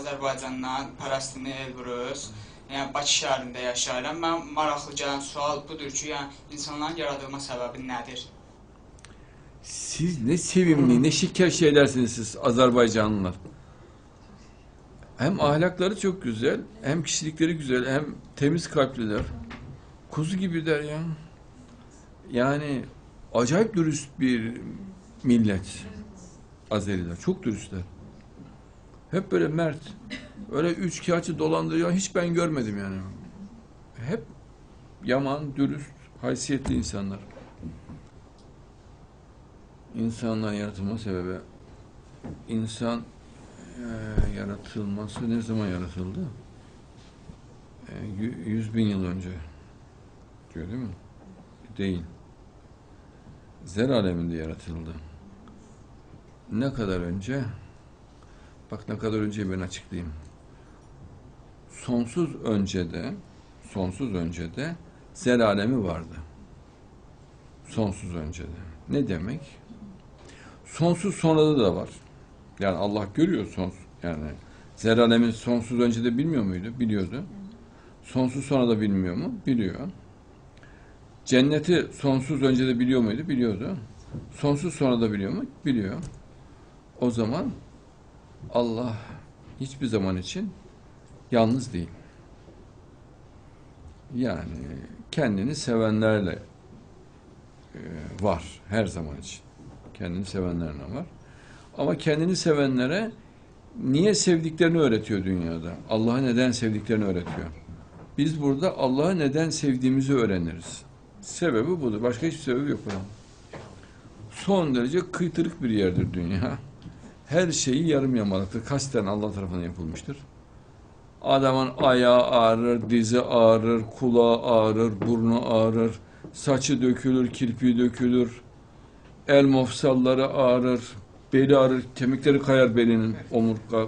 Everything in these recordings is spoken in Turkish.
Azərbaycandan Pərəstini Elbrus, yəni Bakı şəhərində yaşayıram. Mən maraqlı gələn sual budur ki, yəni insanların yaradılma səbəbi nədir? Siz ne sevimli, ne şeker şeylersiniz siz Azerbaycanlılar. Hem ahlakları çok güzel, hem kişilikleri güzel, hem temiz kalpliler. Kuzu gibiler ya. Yani acayip dürüst bir millet. Azeriler. Çok dürüstler. Hep böyle mert. Öyle üç kağıtçı dolandırıyor. Hiç ben görmedim yani. Hep yaman, dürüst, haysiyetli insanlar. İnsanların yaratılma sebebi insan eee, yaratılması ne zaman yaratıldı? Yü- yüz bin yıl önce diyor değil mi? Değil. Zer aleminde yaratıldı. Ne kadar önce? Bak ne kadar önce ben açıklayayım. Sonsuz öncede, sonsuz öncede zer alemi vardı. Sonsuz öncede. Ne demek? Sonsuz sonrada da var. Yani Allah görüyor sonsuz. Yani zer alemi sonsuz öncede bilmiyor muydu? Biliyordu. Sonsuz sonra da bilmiyor mu? Biliyor. Cenneti sonsuz önce de biliyor muydu? Biliyordu. Sonsuz sonra da biliyor mu? Biliyor. O zaman Allah hiçbir zaman için yalnız değil. Yani kendini sevenlerle e, var her zaman için. Kendini sevenlerle var. Ama kendini sevenlere niye sevdiklerini öğretiyor dünyada. Allah'ı neden sevdiklerini öğretiyor. Biz burada Allah'ı neden sevdiğimizi öğreniriz. Sebebi budur. Başka hiçbir sebebi yok. Son derece kıytırık bir yerdir dünya. Her şeyi yarım yamalıktır. Kasten Allah tarafından yapılmıştır. Adamın ayağı ağrır, dizi ağrır, kulağı ağrır, burnu ağrır, saçı dökülür, kirpiği dökülür, el mofsalları ağrır, beli ağrır, kemikleri kayar belinin, omurga.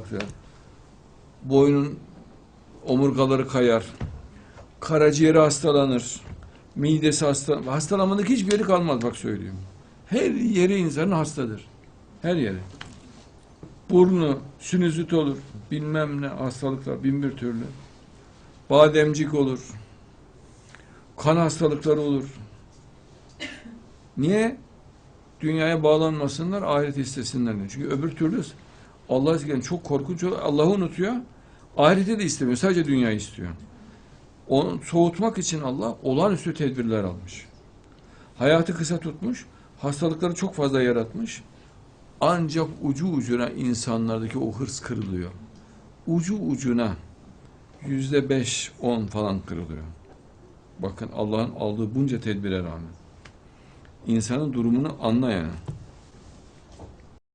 Boynun omurgaları kayar. Karaciğeri hastalanır. Midesi hasta. Hastalanmadık hiçbir yeri kalmaz bak söyleyeyim. Her yeri insanın hastadır. Her yeri. Burnu sinüzit olur. Bilmem ne hastalıklar bin bir türlü. Bademcik olur. Kan hastalıkları olur. Niye? Dünyaya bağlanmasınlar, ahiret istesinler. Çünkü öbür türlü Allah eskiden çok korkunç olur. Allah'ı unutuyor. Ahireti de istemiyor. Sadece dünyayı istiyor. Onu soğutmak için Allah olağanüstü tedbirler almış. Hayatı kısa tutmuş. Hastalıkları çok fazla yaratmış. Ancak ucu ucuna insanlardaki o hırs kırılıyor. Ucu ucuna yüzde beş, on falan kırılıyor. Bakın Allah'ın aldığı bunca tedbire rağmen. İnsanın durumunu anla yani.